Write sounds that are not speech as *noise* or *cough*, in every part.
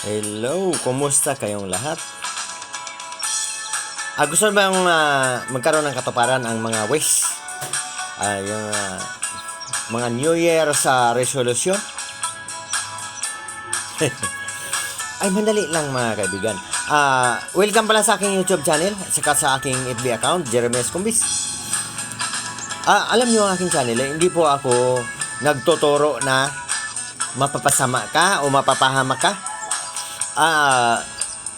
Hello, kumusta kayong lahat? Ah, gusto ba yung ah, magkaroon ng katuparan ang mga wish? Ah, yung ah, mga New Year sa resolution? *laughs* Ay, mandali lang mga kaibigan. Ah, welcome pala sa aking YouTube channel at saka sa aking FB account, Jeremias Kumbis. Ah, alam niyo ang aking channel, eh, hindi po ako nagtuturo na mapapasama ka o mapapahamak ka. Ah,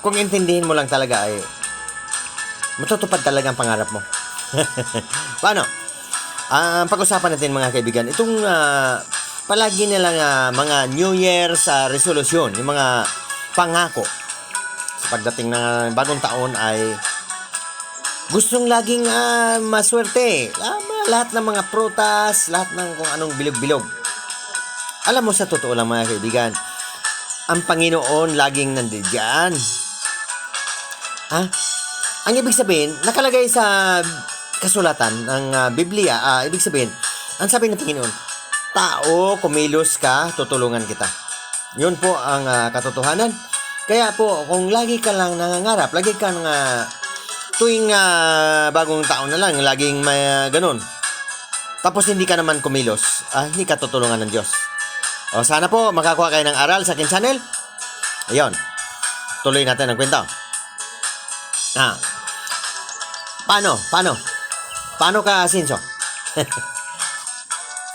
kung intindihin mo lang talaga ay matutupad talaga ang pangarap mo. *laughs* Paano? Ah, pag-usapan natin mga kaibigan, itong ah, palagi nilang ah, mga New Year sa resolution, yung mga pangako sa pagdating ng bagong taon ay gustong laging ah, maswerte. Ah, lahat ng mga prutas, lahat ng kung anong bilog-bilog. Alam mo sa totoo lang mga kaibigan, ang Panginoon laging nandiyan. Ha? Ang ibig sabihin, nakalagay sa kasulatan ng ah, Biblia, ah, ibig sabihin, ang sabi ng Panginoon, tao, kumilos ka, tutulungan kita. Yun po ang ah, katotohanan. Kaya po, kung lagi ka lang nangangarap, lagi ka nga tuwing ah, bagong taon na lang, laging may ah, ganun. Tapos hindi ka naman kumilos, ah, hindi ka tutulungan ng Diyos. O sana po makakuha kayo ng aral sa akin channel. Ayun. Tuloy natin ang kwento. Ah. Paano? Paano? Paano ka, Sinso? *laughs*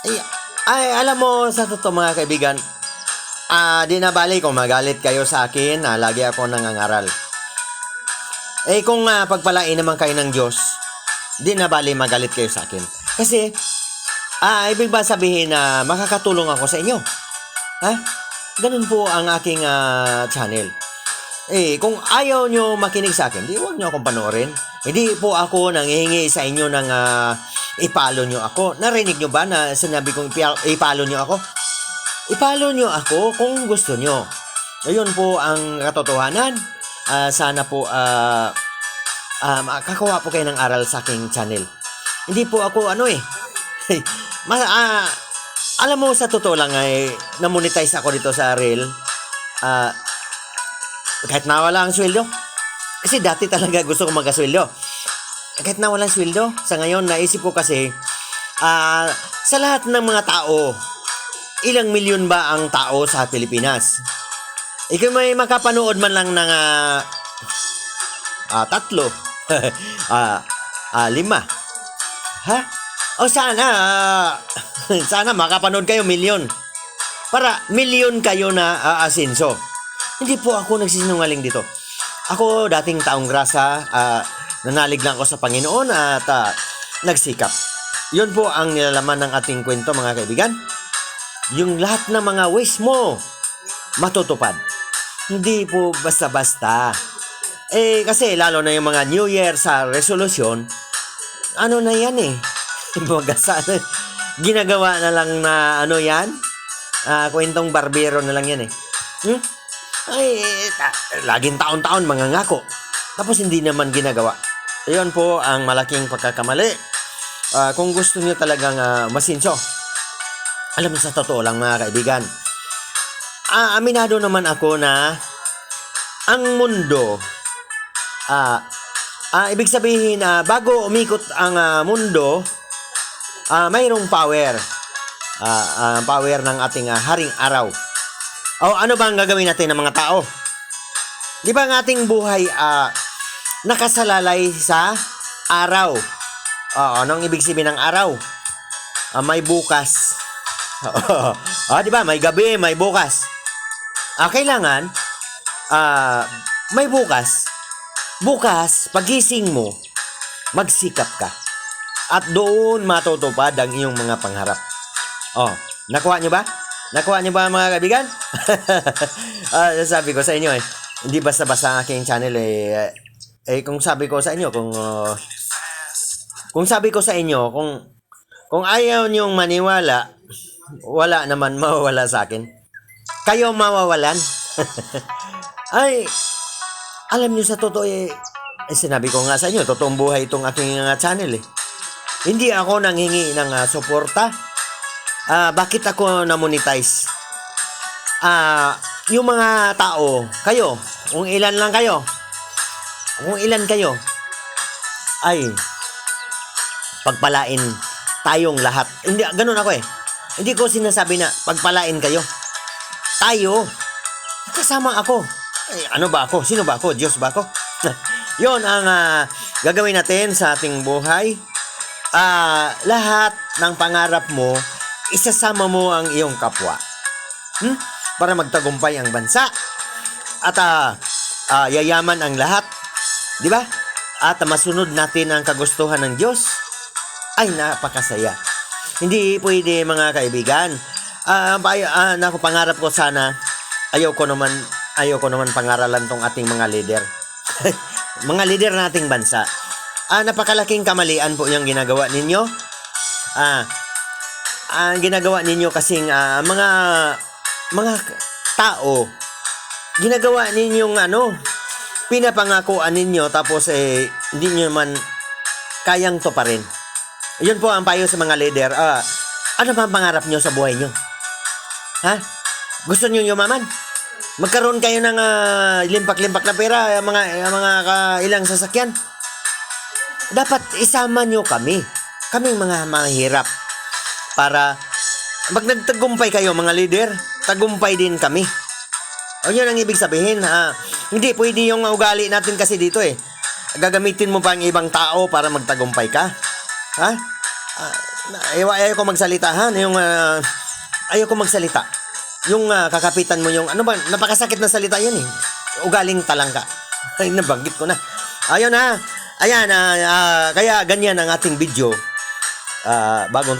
ay, ay, alam mo, sa totoo mga kaibigan, ah, di na bali kung magalit kayo sa akin, ah, lagi ako nangangaral. Eh, kung ah, pagpalain naman kayo ng Diyos, di na bali magalit kayo sa akin. Kasi, ah, ibig ba sabihin na makakatulong ako sa inyo? Ha? Ganun po ang aking ah, channel. Eh, kung ayaw nyo makinig sa akin, di huwag nyo akong panoorin. Hindi po ako nangihingi sa inyo ng ah, ipalo nyo ako. Narinig nyo ba na sinabi kong ipa- ipalo nyo ako? Ipalo nyo ako kung gusto nyo. Ayun po ang katotohanan. Ah, sana po ah, ah, makakuha po kayo ng aral sa aking channel. Hindi po ako ano eh. *laughs* Mas, ah, alam mo sa totoo lang ay na-monetize ako dito sa Reel. Ah, kahit nawala ang sweldo. Kasi dati talaga gusto ko magkasweldo. Kahit nawala ang sweldo, sa ngayon naisip ko kasi ah sa lahat ng mga tao, ilang milyon ba ang tao sa Pilipinas? Ikaw may makapanood man lang ng ah, ah, tatlo, *laughs* ah, ah, lima. Ha? O sana, *laughs* sana makapanood kayo milyon. Para milyon kayo na aasinso. Hindi po ako nagsisinungaling dito. Ako dating taong grasa, ah, nanalig lang ako sa Panginoon at ah, nagsikap. Yun po ang nilalaman ng ating kwento mga kaibigan. Yung lahat ng mga wish mo, matutupad. Hindi po basta-basta. Eh, kasi lalo na yung mga New Year sa resolution, ano na yan eh. Baga sa ano, ginagawa na lang na ano yan, ah, kwentong barbero na lang yan eh. Hmm? Ay, ta- laging taon-taon mga ngako. Tapos hindi naman ginagawa. Iyon po ang malaking pagkakamali. Ah, kung gusto niyo talagang ah, masinso, alam mo sa totoo lang mga kaibigan, ah, aminado naman ako na ang mundo, ah, ah, ibig sabihin na bago umikot ang ah, mundo, ah, mayroong power. Ah, ah, power ng ating ah, haring araw. O ano ba ang gagawin natin ng mga tao? Di ba ang ating buhay ah, nakasalalay sa araw? Oo, anong ibig sabihin ng araw? Ah, may bukas. *laughs* ah, di ba? May gabi, may bukas. Ah, kailangan ah, may bukas. Bukas, pagising mo, magsikap ka. At doon matutupad ang iyong mga pangarap. Oh, nakuha nyo ba? Nakuha niyo ba mga kaibigan? *laughs* Ah, sabi ko sa inyo eh, hindi basta-basta ang aking channel eh. Eh, kung sabi ko sa inyo, kung... uh, kung sabi ko sa inyo, kung... Kung ayaw niyong maniwala, wala naman mawawala sa akin. Kayo mawawalan. *laughs* Ay, alam niyo sa totoo eh, eh, sinabi ko nga sa inyo, totoong buhay itong aking uh, channel eh. Hindi ako nanghingi ng uh, suporta. Ah, bakit ako na-monetize? Ah, yung mga tao, kayo, kung ilan lang kayo, kung ilan kayo, ay pagpalain tayong lahat. Hindi, ganun ako eh. Hindi ko sinasabi na pagpalain kayo. Tayo, kasama ako. Ay, ano ba ako? Sino ba ako? Diyos ba ako? *laughs* Yon ang ah, gagawin natin sa ating buhay. Ah, lahat ng pangarap mo, isasama mo ang iyong kapwa. Hmm? Para magtagumpay ang bansa. At ah, ah, yayaman ang lahat. Di ba? At masunod natin ang kagustuhan ng Diyos. Ay, napakasaya. Hindi pwede mga kaibigan. Ah, uh, ah, naku, pangarap ko sana, ayaw ko naman, ayaw ko naman pangaralan tong ating mga leader. *laughs* mga leader nating bansa. Ah, napakalaking kamalian po yung ginagawa ninyo. Ah, ang ginagawa ninyo kasing ah, mga mga tao ginagawa ninyong ano pinapangakuan ninyo tapos eh hindi nyo man kayang to pa rin. Yun po ang payo sa mga leader. Ah, ano ba ang pangarap nyo sa buhay nyo? Ha? Gusto nyo yumaman? Magkaroon kayo ng ah, limpak-limpak na pera, ah, mga ah, mga ka- ilang sasakyan. Dapat isama nyo kami. Kaming mga mahirap. Para pag kayo mga leader, tagumpay din kami. O yun ang ibig sabihin. ah, hindi pwede yung ugali natin kasi dito eh. Gagamitin mo pa ang ibang tao para magtagumpay ka. Ha? Na- ayaw, ayaw ko magsalita ha. Yung, ah, ayaw ko magsalita. Yung ah, kakapitan mo yung, ano ba, napakasakit na salita yun eh. Ugaling talangka. *laughs* Ay, nabanggit ko na. Ayun ha. Ayan, ah, ah, kaya ganyan ang ating video. Ah, bagong